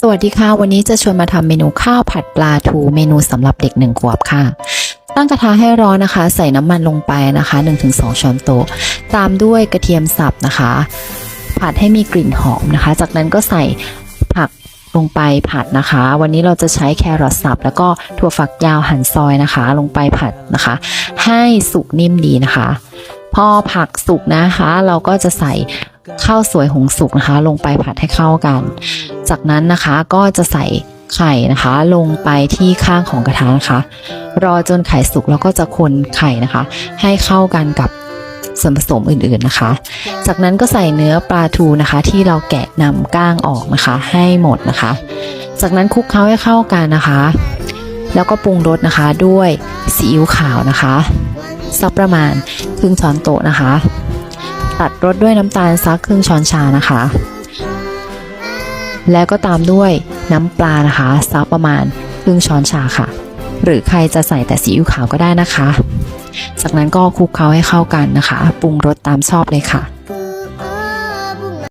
สวัสดีค่ะ วันนี้จะชวนมาทำเมนูข้าวผัดปลาทูเมนูสำหรับเด็กหนึ่งขวบค่ะ ตั้งกระทะให้ร้อนนะคะ ใส่น้ำมันลงไปนะคะ 1-2 ช้อนโต๊ะ ตามด้วยกระเทียมสับนะคะ ผัดให้มีกลิ่นหอมนะคะ จากนั้นก็ใส่ผักลงไปผัดนะคะ วันนี้เราจะใช้แครอทสับแล้วก็ถั่วฝักยาวหั่นซอยนะคะ ลงไปผัดนะคะ ให้สุกนิ่มดีนะคะ พอผักสุกนะคะ เราก็จะใส่ ข้าวสวยหงสุกนะคะ ลงไปผัดให้เข้ากัน จากนั้นนะคะก็จะใส่ไข่นะคะ ลงไปที่ข้างของกระทะนะคะ รอจนไข่สุกแล้วก็จะคนไข่นะคะ ให้เข้ากันกับส่วนผสมอื่นๆนะคะ จากนั้นก็ใส่เนื้อปลาทูนะคะ ที่เราแกะนำก้างออกนะคะ ให้หมดนะคะ จากนั้นคลุกเคล้าให้เข้ากันนะคะ แล้วก็ปรุงรสนะคะด้วยซีอิ๊วขาวนะคะสักประมาณครึ่งช้อนโต๊ะนะคะ ตัดรสด้วยน้ำตาลสักครึ่งช้อนชานะคะ แล้วก็ตามด้วยน้ำปลานะคะสักประมาณครึ่งช้อนชาค่ะ หรือใครจะใส่แต่ซีอิ๊วขาวก็ได้นะคะ จากนั้นก็คลุกเคล้าให้เข้ากันนะคะ ปรุงรสตามชอบเลยค่ะ